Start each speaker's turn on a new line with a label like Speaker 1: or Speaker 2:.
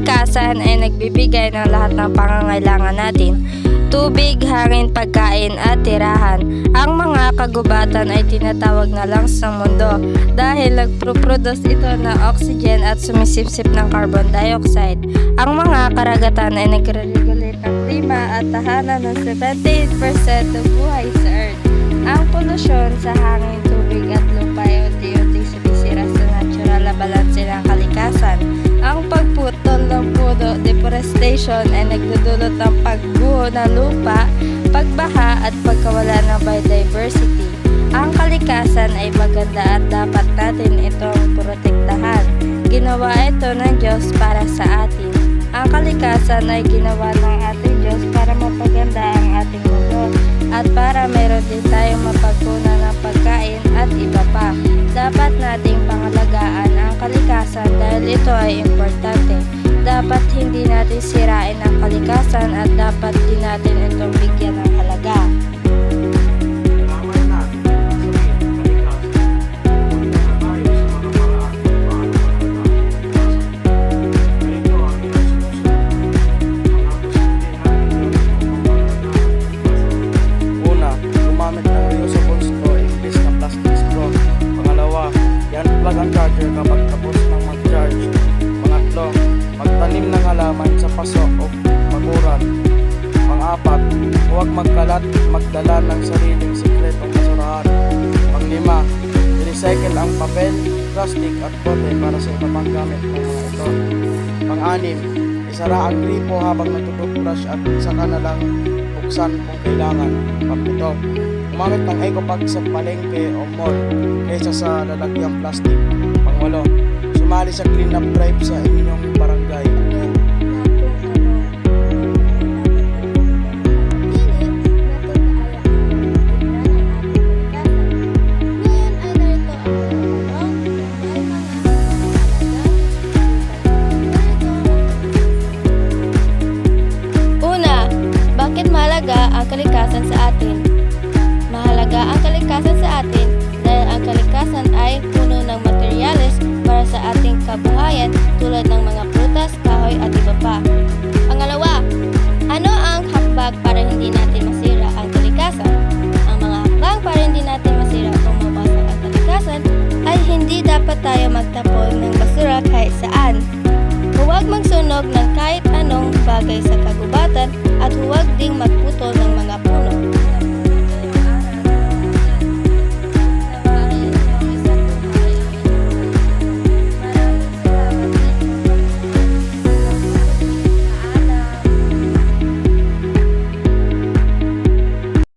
Speaker 1: kalikasan ay nagbibigay ng lahat ng pangangailangan natin. Tubig, hangin, pagkain at tirahan. Ang mga kagubatan ay tinatawag na lungs ng mundo dahil nagproproduce ito ng oxygen at sumisipsip ng carbon dioxide. Ang mga karagatan ay nagre-regulate ng klima at tahanan ng 78% ng buhay sa Earth. Ang polusyon sa hangin, tubig at deforestation ay nagdudulot ng pagguho ng lupa, pagbaha at pagkawala ng biodiversity. Ang kalikasan ay maganda at dapat natin itong protektahan. Ginawa ito ng Diyos para sa atin. Ang kalikasan ay ginawa ng ating Diyos para mapaganda ang ating mundo at para meron din tayong mapagkunan ng pagkain at iba pa. Dapat nating pangalagaan ang kalikasan dahil ito ay importante. Dapat hindi natin sirain ang kalikasan at dapat din natin itong
Speaker 2: huwag magkalat, magdala ng sariling sikretong basurahan. Panglima, recycle ang papel, plastic at bote para sa iba pang gamit ng mga ito. Pang-anim, isara ang gripo habang natututbrush at saka na lang buksan kung kailangan. Pang-pito, gumamit ng eco sa palengke o mall kaysa sa lalagyang plastic. Pang-walo, sumali sa clean up drive sa inyong barangay.
Speaker 3: Kalikasan sa atin?